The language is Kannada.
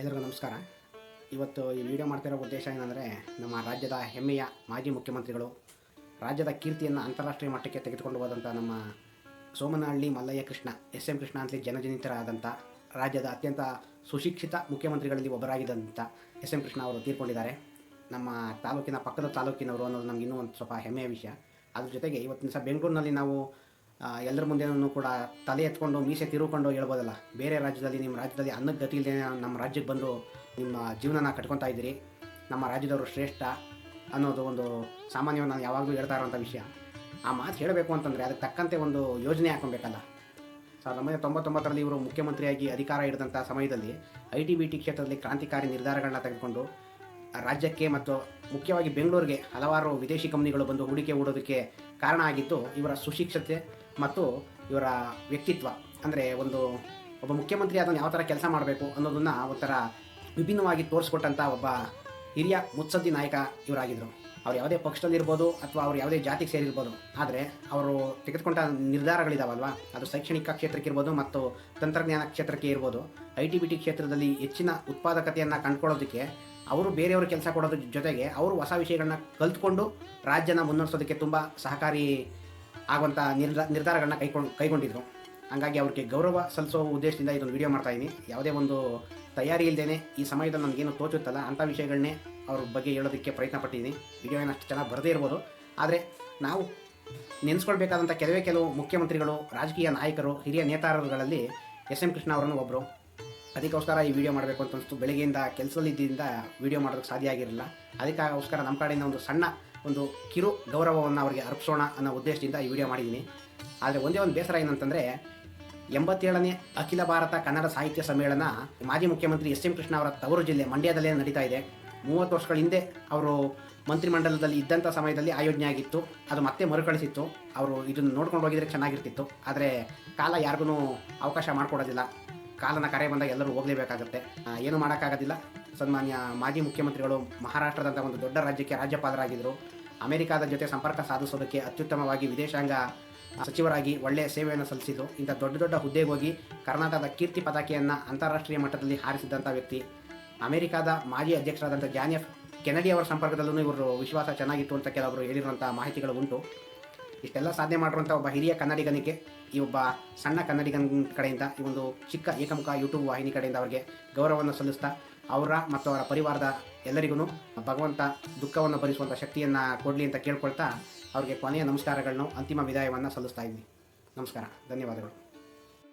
ಎಲ್ರಿಗೂ ನಮಸ್ಕಾರ. ಇವತ್ತು ಈ ವಿಡಿಯೋ ಮಾಡ್ತಿರೋ ಉದ್ದೇಶ ಏನಂದರೆ ನಮ್ಮ ರಾಜ್ಯದ ಹೆಮ್ಮೆಯ ಮಾಜಿ ಮುಖ್ಯಮಂತ್ರಿಗಳು, ರಾಜ್ಯದ ಕೀರ್ತಿಯನ್ನು ಅಂತಾರಾಷ್ಟ್ರೀಯ ಮಟ್ಟಕ್ಕೆ ತೆಗೆದುಕೊಂಡು ಹೋದಂಥ ನಮ್ಮ ಸೋಮನಹಳ್ಳಿ ಮಲ್ಲಯ್ಯ ಕೃಷ್ಣ ಎಸ್ ಎಂ ಕೃಷ್ಣ ಅಂತಲೇ ಜನಜನಿತರಾದಂಥ ರಾಜ್ಯದ ಅತ್ಯಂತ ಸುಶಿಕ್ಷಿತ ಮುಖ್ಯಮಂತ್ರಿಗಳಲ್ಲಿ ಒಬ್ಬರಾಗಿದ್ದಂಥ ಎಸ್ ಎಂ ಕೃಷ್ಣ ಅವರು ತೀರ್ಕೊಂಡಿದ್ದಾರೆ. ನಮ್ಮ ತಾಲೂಕಿನ ಪಕ್ಕದ ತಾಲೂಕಿನವರು ಅನ್ನೋದು ನಮ್ಗೆ ಇನ್ನೂ ಒಂದು ಸ್ವಲ್ಪ ಹೆಮ್ಮೆಯ ವಿಷಯ. ಅದ್ರ ಜೊತೆಗೆ ಇವತ್ತಿನ ಸಹ ಬೆಂಗಳೂರಿನಲ್ಲಿ ನಾವು ಎಲ್ಲರ ಮುಂದೆನೂ ಕೂಡ ತಲೆ ಎತ್ಕೊಂಡು, ಮೀಸೆ ತಿರುಕೊಂಡು ಹೇಳ್ಬೋದಲ್ಲ. ಬೇರೆ ರಾಜ್ಯದಲ್ಲಿ, ನಿಮ್ಮ ರಾಜ್ಯದಲ್ಲಿ ಅನ್ನಕ್ಕೆ ಗತಿ ನಮ್ಮ ರಾಜ್ಯಕ್ಕೆ ಬಂದು ನಿಮ್ಮ ಜೀವನನ ಕಟ್ಕೊತಾ ಇದ್ದೀರಿ. ನಮ್ಮ ರಾಜ್ಯದವರು ಶ್ರೇಷ್ಠ ಅನ್ನೋದು ಒಂದು ಸಾಮಾನ್ಯವಾಗಿ ನಾನು ಯಾವಾಗಲೂ ಹೇಳ್ತಾ ಇರೋಂಥ ವಿಷಯ. ಆ ಮಾತು ಹೇಳಬೇಕು ಅಂತಂದರೆ ಅದಕ್ಕೆ ತಕ್ಕಂತೆ ಒಂದು ಯೋಜನೆ ಹಾಕೊಬೇಕಲ್ಲ ಸಾವಿರದ ಒಂಬೈನೂರ ತೊಂಬತ್ತೊಂಬತ್ತರಲ್ಲಿ ಇವರು ಮುಖ್ಯಮಂತ್ರಿಯಾಗಿ ಅಧಿಕಾರ ಹಿಡಿದಂಥ ಸಮಯದಲ್ಲಿ ಐ ಟಿ ಬಿ ಟಿ ಕ್ಷೇತ್ರದಲ್ಲಿ ಕ್ರಾಂತಿಕಾರಿ ನಿರ್ಧಾರಗಳನ್ನ ತೆಗೆದುಕೊಂಡು, ರಾಜ್ಯಕ್ಕೆ ಮತ್ತು ಮುಖ್ಯವಾಗಿ ಬೆಂಗಳೂರಿಗೆ ಹಲವಾರು ವಿದೇಶಿ ಕಂಪನಿಗಳು ಬಂದು ಹೂಡಿಕೆ ಹೂಡೋದಕ್ಕೆ ಕಾರಣ ಆಗಿದ್ದು, ಇವರ ಸುಶಿಕ್ಷತೆ ಮತ್ತು ಇವರ ವ್ಯಕ್ತಿತ್ವ. ಅಂದರೆ ಒಂದು ಒಬ್ಬ ಮುಖ್ಯಮಂತ್ರಿ ಅದನ್ನು ಯಾವ ಥರ ಕೆಲಸ ಮಾಡಬೇಕು ಅನ್ನೋದನ್ನು ಒಂಥರ ವಿಭಿನ್ನವಾಗಿ ತೋರಿಸ್ಕೊಟ್ಟಂಥ ಒಬ್ಬ ಹಿರಿಯ ಮುತ್ಸದ್ದಿ ನಾಯಕ ಇವರಾಗಿದ್ದರು ಅವ್ರು ಯಾವುದೇ ಪಕ್ಷದಲ್ಲಿರ್ಬೋದು ಅಥವಾ ಅವ್ರು ಯಾವುದೇ ಜಾತಿಗೆ ಸೇರಿರ್ಬೋದು. ಆದರೆ ಅವರು ತೆಗೆದುಕೊಂಡ ನಿರ್ಧಾರಗಳಿದಾವಲ್ವ? ಅದು ಶೈಕ್ಷಣಿಕ ಕ್ಷೇತ್ರಕ್ಕೆ ಇರ್ಬೋದು ಮತ್ತು ತಂತ್ರಜ್ಞಾನ ಕ್ಷೇತ್ರಕ್ಕೆ ಇರ್ಬೋದು. ಐ ಟಿ ಬಿ ಟಿ ಕ್ಷೇತ್ರದಲ್ಲಿ ಹೆಚ್ಚಿನ ಉತ್ಪಾದಕತೆಯನ್ನು ಕಂಡುಕೊಳ್ಳೋದಕ್ಕೆ ಅವರು ಬೇರೆಯವರು ಕೆಲಸ ಕೊಡೋದ್ರ ಜೊತೆಗೆ ಅವರು ಹೊಸ ವಿಷಯಗಳನ್ನ ಕಲ್ತ್ಕೊಂಡು ರಾಜ್ಯನ ಮುನ್ನಡೆಸೋದಕ್ಕೆ ತುಂಬ ಸಹಕಾರಿ ಆಗುವಂಥ ನಿರ್ಧಾರ ನಿರ್ಧಾರಗಳನ್ನ ಕೈಕೊಂಡು ಕೈಗೊಂಡಿದ್ರು. ಹಂಗಾಗಿ ಅವ್ರಿಗೆ ಗೌರವ ಸಲ್ಲಿಸೋ ಉದ್ದೇಶದಿಂದ ಇದೊಂದು ವಿಡಿಯೋ ಮಾಡ್ತಾ ಇದ್ದೀನಿ ಯಾವುದೇ ಒಂದು ತಯಾರಿ ಇಲ್ಲದೇ ಈ ಸಮಯದಲ್ಲಿ ನನಗೇನು ತೋಚುತ್ತಲ್ಲ ಅಂಥ ವಿಷಯಗಳನ್ನೇ ಅವ್ರ ಬಗ್ಗೆ ಹೇಳೋದಕ್ಕೆ ಪ್ರಯತ್ನ ಪಟ್ಟಿದ್ದೀನಿ ವಿಡಿಯೋ ಏನು ಅಷ್ಟು ಚೆನ್ನಾಗಿ ಬರದೇ ಇರ್ಬೋದು. ಆದರೆ ನಾವು ನೆನೆಸ್ಕೊಳ್ಬೇಕಾದಂಥ ಕೆಲವೇ ಕೆಲವು ಮುಖ್ಯಮಂತ್ರಿಗಳು, ರಾಜಕೀಯ ನಾಯಕರು, ಹಿರಿಯ ನೇತಾರರುಗಳಲ್ಲಿ ಎಸ್ ಎಂ ಕೃಷ್ಣ ಅವರನ್ನು ಒಬ್ಬರು ಅದಕ್ಕೋಸ್ಕರ ಈ ವಿಡಿಯೋ ಮಾಡಬೇಕು ಅಂತ ಅನಿಸ್ತು. ಬೆಳಗ್ಗೆಯಿಂದ ಕೆಲಸದಲ್ಲಿದ್ದರಿಂದ ವಿಡಿಯೋ ಮಾಡೋದಕ್ಕೆ ಸಾಧ್ಯ ಆಗಿರಲಿಲ್ಲ. ಅದಕ್ಕೋಸ್ಕರ ನಮ್ಮ ಕಡೆಯಿಂದ ಒಂದು ಸಣ್ಣ ಒಂದು ಕಿರು ಗೌರವವನ್ನು ಅವರಿಗೆ ಅರ್ಪಿಸೋಣ ಅನ್ನೋ ಉದ್ದೇಶದಿಂದ ಈ ವಿಡಿಯೋ ಮಾಡಿದ್ದೀನಿ. ಆದರೆ ಒಂದೇ ಒಂದು ಬೇಸರ ಏನಂತಂದರೆ, ಎಂಬತ್ತೇಳನೇ ಅಖಿಲ ಭಾರತ ಕನ್ನಡ ಸಾಹಿತ್ಯ ಸಮ್ಮೇಳನ ಮಾಜಿ ಮುಖ್ಯಮಂತ್ರಿ ಎಸ್ ಎಂ ಕೃಷ್ಣ ಅವರ ತವರು ಜಿಲ್ಲೆ ಮಂಡ್ಯದಲ್ಲೇ ನಡೀತಾ ಇದೆ. ಮೂವತ್ತು ವರ್ಷಗಳ ಹಿಂದೆ ಅವರು ಮಂತ್ರಿಮಂಡಲದಲ್ಲಿ ಇದ್ದಂಥ ಸಮಯದಲ್ಲಿ ಆಯೋಜನೆ ಆಗಿತ್ತು. ಅದು ಮತ್ತೆ ಮರುಕಳಿಸಿತ್ತು. ಅವರು ಇದನ್ನು ನೋಡ್ಕೊಂಡು ಹೋಗಿದರೆ ಚೆನ್ನಾಗಿರ್ತಿತ್ತು. ಆದರೆ ಕಾಲ ಯಾರಿಗೂ ಅವಕಾಶ ಮಾಡಿಕೊಡೋದಿಲ್ಲ. ಕಾಲನ ಕರೆ ಬಂದಾಗ ಎಲ್ಲರೂ ಹೋಗಲೇಬೇಕಾಗುತ್ತೆ. ಏನು ಮಾಡೋಕ್ಕಾಗೋದಿಲ್ಲ. ಸನ್ಮಾನ್ಯ ಮಾಜಿ ಮುಖ್ಯಮಂತ್ರಿಗಳು ಮಹಾರಾಷ್ಟ್ರದಂಥ ಒಂದು ದೊಡ್ಡ ರಾಜ್ಯಕ್ಕೆ ರಾಜ್ಯಪಾಲರಾಗಿದ್ದರು. ಅಮೆರಿಕಾದ ಜೊತೆ ಸಂಪರ್ಕ ಸಾಧಿಸೋದಕ್ಕೆ ಅತ್ಯುತ್ತಮವಾಗಿ ವಿದೇಶಾಂಗ ಸಚಿವರಾಗಿ ಒಳ್ಳೆಯ ಸೇವೆಯನ್ನು ಸಲ್ಲಿಸಿದ್ದು. ಇಂಥ ದೊಡ್ಡ ದೊಡ್ಡ ಹುದ್ದೆಗೆ ಹೋಗಿ ಕರ್ನಾಟಕದ ಕೀರ್ತಿ ಪತಾಕೆಯನ್ನು ಅಂತಾರಾಷ್ಟ್ರೀಯ ಮಟ್ಟದಲ್ಲಿ ಹಾರಿಸಿದಂಥ ವ್ಯಕ್ತಿ. ಅಮೆರಿಕಾದ ಮಾಜಿ ಅಧ್ಯಕ್ಷರಾದಂಥ ಜಾನ್ ಎಫ್ ಕೆನಡಿ ಅವರ ಸಂಪರ್ಕದಲ್ಲೂ ಇವರು ವಿಶ್ವಾಸ ಚೆನ್ನಾಗಿತ್ತು ಅಂತ ಕೆಲವರು ಹೇಳಿರುವಂಥ ಮಾಹಿತಿಗಳು ಉಂಟು. ಇಷ್ಟೆಲ್ಲ ಸಾಧನೆ ಮಾಡಿರುವಂಥ ಒಬ್ಬ ಹಿರಿಯ ಕನ್ನಡಿಗನಿಗೆ, ಈ ಒಬ್ಬ ಸಣ್ಣ ಕನ್ನಡಿಗನ ಕಡೆಯಿಂದ ಈ ಒಂದು ಚಿಕ್ಕ ಏಕಮುಖ ಯೂಟ್ಯೂಬ್ ವಾಹಿನಿ ಕಡೆಯಿಂದ ಅವರಿಗೆ ಗೌರವವನ್ನು ಸಲ್ಲಿಸ್ತಾ ಅವರ ಮತ್ತು ಅವರ ಪರಿವಾರದ ಎಲ್ಲರಿಗೂ ಭಗವಂತ ದುಃಖವನ್ನು ಭರಿಸುವಂಥ ಶಕ್ತಿಯನ್ನು ಕೊಡಲಿ ಅಂತ ಕೇಳ್ಕೊಳ್ತಾ ಅವರಿಗೆ ಕೊನೆಯ ನಮಸ್ಕಾರಗಳನ್ನು ಅಂತಿಮ ವಿದಾಯವನ್ನು ಸಲ್ಲಿಸ್ತಾ ಇದ್ದೀನಿ ನಮಸ್ಕಾರ. ಧನ್ಯವಾದಗಳು.